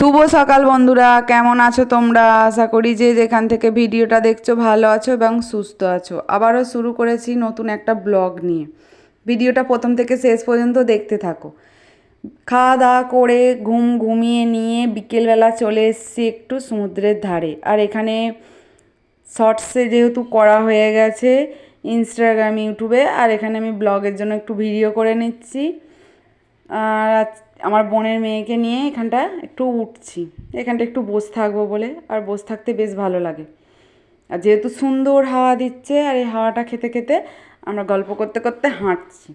শুভ সকাল বন্ধুরা, কেমন আছো তোমরা? আশা করি যে যেখান থেকে ভিডিওটা দেখছ ভালো আছো এবং সুস্থ আছো। আবারও শুরু করেছি নতুন একটা ব্লগ নিয়ে। ভিডিওটা প্রথম থেকে শেষ পর্যন্ত দেখতে থাকো। খাওয়া দাওয়া করে ঘুম ঘুমিয়ে নিয়ে বিকেলবেলা চলে এসেছি একটু সমুদ্রের ধারে। আর এখানে শর্টসে যেহেতু করা হয়ে গেছে ইনস্টাগ্রাম, ইউটিউবে, আর এখানে আমি ব্লগের জন্য একটু ভিডিও করে নিচ্ছি। আর আমার বোনের মেয়েকে নিয়ে এখানটা একটু উঠছি। এখানটা একটু বসে থাকব বলে। আর বসে থাকতে বেশ ভালো লাগে। আর যেহেতু সুন্দর হাওয়া দিচ্ছে, আর এই হাওয়াটা খেতে খেতে আমরা গল্প করতে করতে হাঁটছি।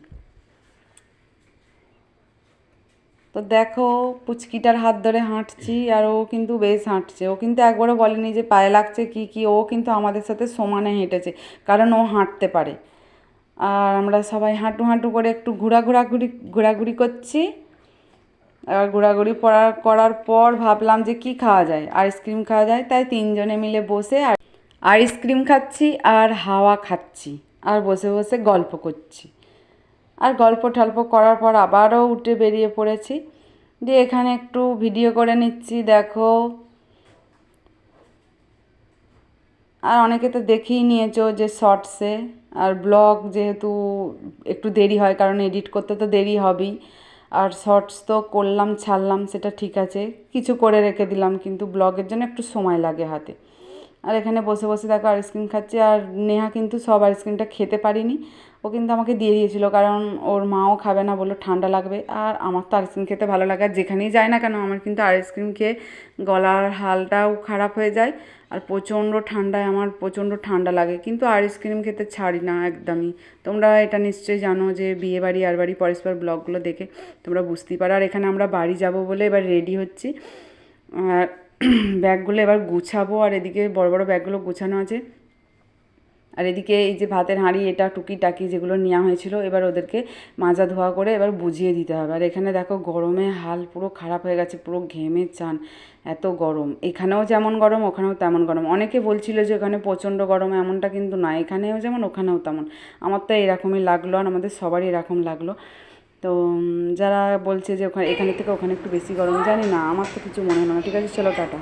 তো দেখো, পুচকিটার হাত ধরে হাঁটছি, আর ও কিন্তু বেশ হাঁটছে। ও কিন্তু একবারও বলেনি যে পায়ে লাগছে কি কি। ও কিন্তু আমাদের সাথে সমানে হেঁটেছে, কারণ ও হাঁটতে পারে। আর আমরা সবাই হাঁটু হাঁটু করে একটু ঘোরা ঘোরাঘুরি ঘোরাঘুরি করছি। এবার ঘোরাঘুরি পড়ার, করার পর ভাবলাম যে কি খাওয়া যায়? আইসক্রিম খাওয়া যায়, তাই তিনজনে মিলে বসে আর আইসক্রিম খাচ্ছি আর হাওয়া খাচ্ছি আর বসে বসে গল্প করছি। আর গল্প ঠল্প করার পর আবারও উঠে বেরিয়ে পড়েছি। দিয়ে এখানে একটু ভিডিও করে নিচ্ছি, দেখো। আর অনেকে তো দেখেই নিয়েছো যে শর্টসে আর ব্লগ যেহেতু একটু দেরি হয়, কারণ এডিট করতে তো দেরি হবেই। আর শর্টস তো করলাম, ছাড়লাম, সেটা ঠিক আছে। কিছু করে রেখে দিলাম, কিন্তু ব্লগের জন্য একটু সময় লাগে হাতে। আর এখানে বসে বসে দেখো আইসক্রিম খাচ্ছি আর নেহা কিন্তু সব আইসক্রিমটা খেতে পারিনি। ও কিন্তু আমাকে দিয়ে দিয়েছিল কারণ ওর মাও খাবে না বলল ঠান্ডা লাগবে আর আমার তো আইসক্রিম খেতে ভালো লাগে আর যেখানেই যায় না কেন আমার কিন্তু আইসক্রিম খেয়ে গলার হালটাও খারাপ হয়ে যায় আর প্রচণ্ড ঠান্ডায় আমার প্রচণ্ড ঠান্ডা লাগে। কিন্তু আইসক্রিম খেতে ছাড়ি না একদমই। তোমরা এটা নিশ্চয়ই জানো যে বিয়ে বাড়ি, আর বাড়ি পরস্পর ব্লগগুলো দেখে তোমরা বুঝতেই পারো। আর এখানে আমরা বাড়ি যাব বলে এবার রেডি হচ্ছি। আর ব্যাগগুলো এবার গুছাবো আর এদিকে বড় বড় ব্যাগগুলো গুছানো আছে। আর এদিকে এই যে ভাতের হাঁড়ি, এটা টুকি টাকি যেগুলো নেওয়া হয়েছিল, এবার ওদেরকে মাজা ধোয়া করে এবার বুঝিয়ে দিতে হবে। আর এখানে দেখো গরমে হাল পুরো খারাপ হয়ে গেছে, পুরো ঘেমে চান, এত গরম। এখানেও যেমন গরম, ওখানেও তেমন গরম। অনেকে বলছিল যে ওখানে প্রচণ্ড গরম, এমনটা কিন্তু না। এখানেও যেমন, ওখানেও তেমন। আমার তো এরকমই লাগল আর আমাদের সবারই এরকম লাগল। তো যারা বলছে যে ওখানে, এখানে থেকে ওখানে একটু বেশি গরম, জানি না, আমার তো কিছু মনে হয় না। ঠিক আছে, চলো, টাটা।